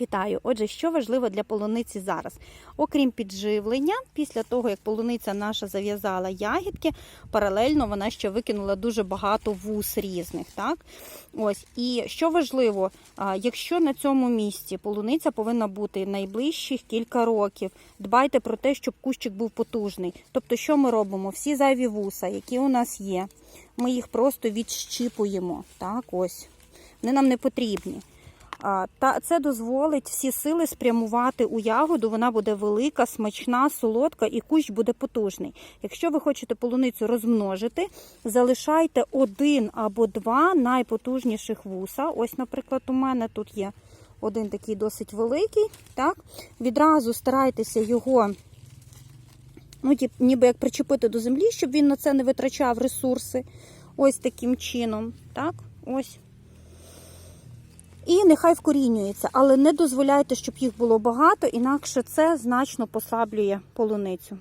Вітаю! Отже, що важливо для полуниці зараз? Окрім підживлення, після того, як полуниця наша зав'язала ягідки, паралельно вона ще викинула дуже багато вус різних. Так? Ось. І що важливо, якщо на цьому місці полуниця повинна бути найближчих кілька років, дбайте про те, щоб кущик був потужний. Тобто, що ми робимо? Всі зайві вуса, які у нас є, ми їх просто відщіпуємо. Так, ось. Вони нам не потрібні. Та це дозволить всі сили спрямувати у ягоду. Вона буде велика, смачна, солодка і кущ буде потужний. Якщо ви хочете полуницю розмножити, залишайте один або два найпотужніших вуса. Ось, наприклад, у мене тут є один такий досить великий. Так? Відразу старайтеся його, ну, ніби як причепити до землі, щоб він на це не витрачав ресурси. Ось таким чином. Так? Ось. І нехай вкорінюється, але не дозволяйте, щоб їх було багато, інакше це значно послаблює полуницю.